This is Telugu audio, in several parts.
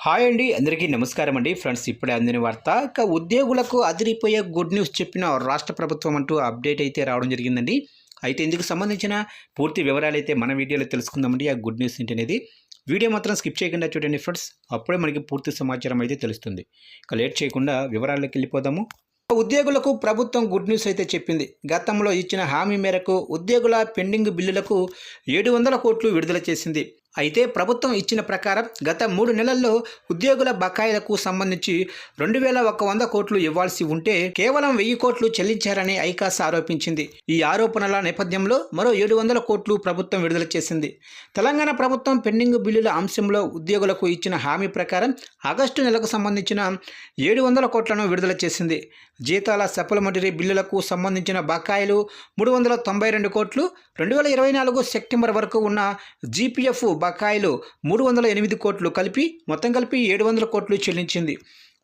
హాయ్ అండి అందరికీ నమస్కారం అండి. ఫ్రెండ్స్ ఇప్పుడే అందిన వార్త ఇక ఉద్యోగులకు అదిరిపోయే గుడ్ న్యూస్ చెప్పిన రాష్ట్ర ప్రభుత్వం అంటూ అప్డేట్ అయితే రావడం జరిగిందండి. అయితే ఇందుకు సంబంధించిన పూర్తి వివరాలు అయితే మన వీడియోలో తెలుసుకుందామండి ఆ గుడ్ న్యూస్ ఏంటి అనేది వీడియో మాత్రం స్కిప్ చేయకుండా చూడండి ఫ్రెండ్స్ అప్పుడే మనకి పూర్తి సమాచారం అయితే తెలుస్తుంది. ఇక లేట్ చేయకుండా వివరాల్లోకి వెళ్ళిపోదాము. ఉద్యోగులకు ప్రభుత్వం గుడ్ న్యూస్ అయితే చెప్పింది. గతంలో ఇచ్చిన హామీ మేరకు ఉద్యోగుల పెండింగ్ బిల్లులకు ఏడు వందల కోట్లు విడుదల చేసింది. అయితే ప్రభుత్వం ఇచ్చిన ప్రకారం గత మూడు నెలల్లో ఉద్యోగుల బకాయిలకు సంబంధించి రెండు వేల ఒక వంద కోట్లు ఇవ్వాల్సి ఉంటే కేవలం వెయ్యి కోట్లు చెల్లించారని ఐకాస్ ఆరోపించింది. ఈ ఆరోపణల నేపథ్యంలో మరో ఏడు వందల కోట్లు ప్రభుత్వం విడుదల చేసింది. తెలంగాణ ప్రభుత్వం పెండింగ్ బిల్లుల అంశంలో ఉద్యోగులకు ఇచ్చిన హామీ ప్రకారం ఆగస్టు నెలకు సంబంధించిన ఏడు వందల కోట్లను విడుదల చేసింది. జీతాల సప్లిమెంటరీ బిల్లులకు సంబంధించిన బకాయిలు మూడు వందల తొంభై రెండు కోట్లు రెండు వేల ఇరవై నాలుగు సెప్టెంబర్ వరకు ఉన్న జీపీఎఫ్ బకాయిలు మూడు వందల ఎనిమిది కోట్లు కలిపి మొత్తం కలిపి ఏడు వందల కోట్లు చెల్లించింది.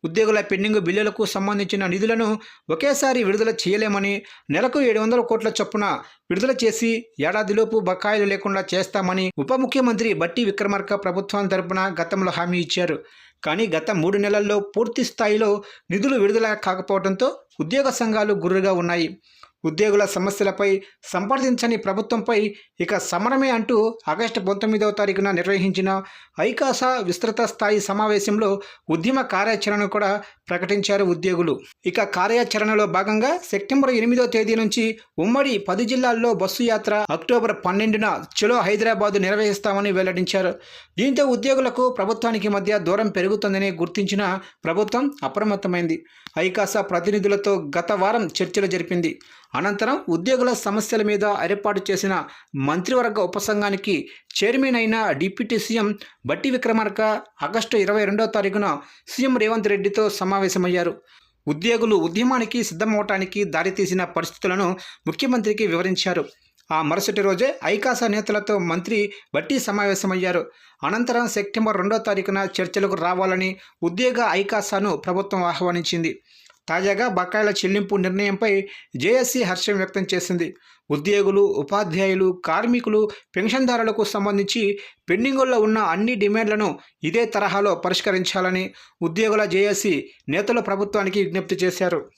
ఉద్యోగుల పెండింగ్ బిల్లులకు సంబంధించిన నిధులను ఒకేసారి విడుదల చేయలేమని నెలకు ఏడు వందల కోట్ల చొప్పున విడుదల చేసి ఏడాదిలోపు బకాయిలు లేకుండా చేస్తామని ఉప ముఖ్యమంత్రి బట్టి విక్రమార్క ప్రభుత్వం తరపున గతంలో హామీ ఇచ్చారు. కానీ గత మూడు నెలల్లో పూర్తి స్థాయిలో నిధులు విడుదల కాకపోవడంతో ఉద్యోగ సంఘాలు గుర్రుగా ఉన్నాయి. ఉద్యోగుల సమస్యలపై సంప్రదించని ప్రభుత్వంపై ఇక సమరమే అంటూ ఆగస్టు పంతొమ్మిదవ తారీఖున నిర్వహించిన ఐకాసా విస్తృత స్థాయి సమావేశంలో ఉద్యమ కార్యాచరణను కూడా ప్రకటించారు ఉద్యోగులు. ఇక కార్యాచరణలో భాగంగా సెప్టెంబర్ ఎనిమిదో తేదీ నుంచి ఉమ్మడి పది జిల్లాల్లో బస్సు యాత్ర అక్టోబర్ పన్నెండున చలో హైదరాబాద్ నిర్వహిస్తామని వెల్లడించారు. దీంతో ఉద్యోగులకు ప్రభుత్వానికి మధ్య దూరం పెరుగుతుందని గుర్తించిన ప్రభుత్వం అప్రమత్తమైంది. ఐకాసా ప్రతినిధులతో గత వారం చర్చలు జరిపింది. అనంతరం ఉద్యోగుల సమస్యల మీద ఏర్పాటు చేసిన మంత్రివర్గ ఉపసంఘానికి చైర్మన్ అయిన deputy CM Bhatti Vikramarka August ఇరవై రెండో తారీఖున సీఎం రేవంత్ రెడ్డితో సమావేశమయ్యారు. ఉద్యోగులు ఉద్యమానికి సిద్ధమవటానికి దారితీసిన పరిస్థితులను ముఖ్యమంత్రికి వివరించారు. ఆ మరుసటి రోజే ఐకాసా నేతలతో మంత్రి బట్టి సమావేశమయ్యారు. అనంతరం సెప్టెంబర్ రెండో తారీఖున చర్చలకు రావాలని ఉద్యోగ ఐకాసాను ప్రభుత్వం ఆహ్వానించింది. తాజాగా బకాయిల చెల్లింపు నిర్ణయంపై జేఎస్సీ హర్షం వ్యక్తం చేసింది. ఉద్యోగులు ఉపాధ్యాయులు కార్మికులు పెన్షన్దారులకు సంబంధించి పెండింగుల్లో ఉన్న అన్ని డిమాండ్లను ఇదే తరహాలో పరిష్కరించాలని ఉద్యోగుల జేఏసీ నేతలు ప్రభుత్వానికి విజ్ఞప్తి చేశారు.